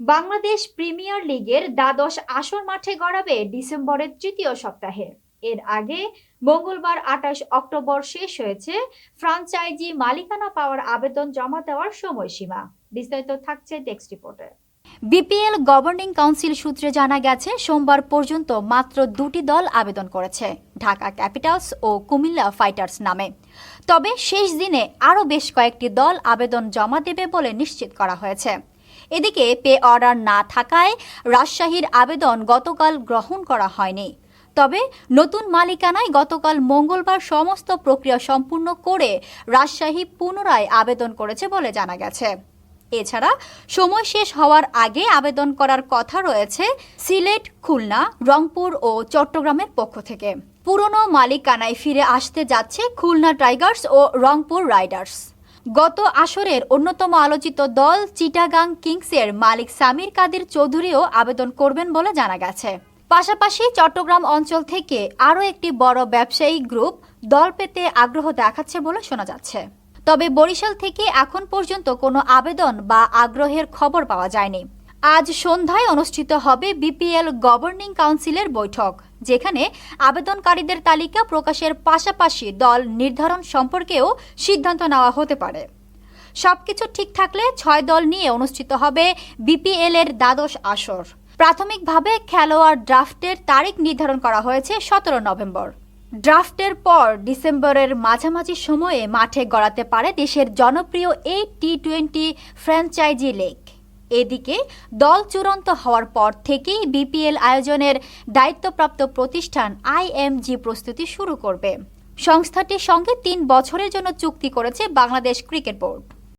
Bangladesh premier লিগের দ্বাদশ আসর মাঠে গড়াবে ডিসেম্বরের তৃতীয় সপ্তাহে। এর আগে মঙ্গলবার আঠাশ অক্টোবর শেষ হয়েছে ফ্রাঞ্চাইজি মালিকানা পাওয়ার আবেদন জমা দেওয়ার সময়সীমা। বিস্তারিত থাকছে টেক্সট রিপোর্টে বিপিএল গভর্নিং কাউন্সিল সূত্রে জানা গেছে, সোমবার পর্যন্ত মাত্র দুটি দল আবেদন করেছে, ঢাকা ক্যাপিটালস ও কুমিল্লা ফাইটার্স নামে। তবে শেষ দিনে আরও বেশ কয়েকটি দল আবেদন জমা দেবে বলে নিশ্চিত করা হয়েছে। এদিকে পে অর্ডার না থাকায় রাজশাহীর আবেদন গতকাল গ্রহণ করা হয়নি। তবে নতুন মালিকানায় গতকাল মঙ্গলবার সমস্ত প্রক্রিয়া সম্পূর্ণ করে রাজশাহী পুনরায় আবেদন করেছে বলে জানা গেছে। এছাড়া সময় শেষ হওয়ার আগে আবেদন করার কথা রয়েছে সিলেট, খুলনা, রংপুর ও চট্টগ্রামের পক্ষ থেকে। পুরনো মালিকানায় ফিরে আসতে যাচ্ছে খুলনা টাইগার্স ও রংপুর রাইডার্স। গত আসরের অন্যতম আলোচিত দল চিটাগাং কিংসের মালিক সামির কাদির চৌধুরীও আবেদন করবেন বলে জানা গেছে। পাশাপাশি চট্টগ্রাম অঞ্চল থেকে আরও একটি বড় ব্যবসায়ী গ্রুপ দল পেতে আগ্রহ দেখাচ্ছে বলে শোনা যাচ্ছে। তবে বরিশাল থেকে এখন পর্যন্ত কোনো আবেদন বা আগ্রহের খবর পাওয়া যায়নি। আজ সন্ধ্যায় অনুষ্ঠিত হবে বিপিএল গভর্নিং কাউন্সিলের বৈঠক, যেখানে আবেদনকারীদের তালিকা প্রকাশের পাশাপাশি দল নির্ধারণ সম্পর্কেও সিদ্ধান্ত নেওয়া হতে পারে। সবকিছু ঠিক থাকলে ছয় দল নিয়ে অনুষ্ঠিত হবে বিপিএল এর দ্বাদশ আসর। প্রাথমিকভাবে খেলোয়াড় ড্রাফটের তারিখ নির্ধারণ করা হয়েছে সতেরো নভেম্বর। ড্রাফটের পর ডিসেম্বরের মাঝামাঝি সময়ে মাঠে গড়াতে পারে দেশের জনপ্রিয় এই টি টোয়েন্টি ফ্র্যাঞ্চাইজি লিগ। এদিকে দল চূড়ান্ত হওয়ার পর থেকেই বিপিএল আয়োজনের দায়িত্বপ্রাপ্ত প্রতিষ্ঠান আইএমজি প্রস্তুতি শুরু করবে। সংস্থাটির সঙ্গে তিন বছরের জন্য চুক্তি করেছে বাংলাদেশ ক্রিকেট বোর্ড।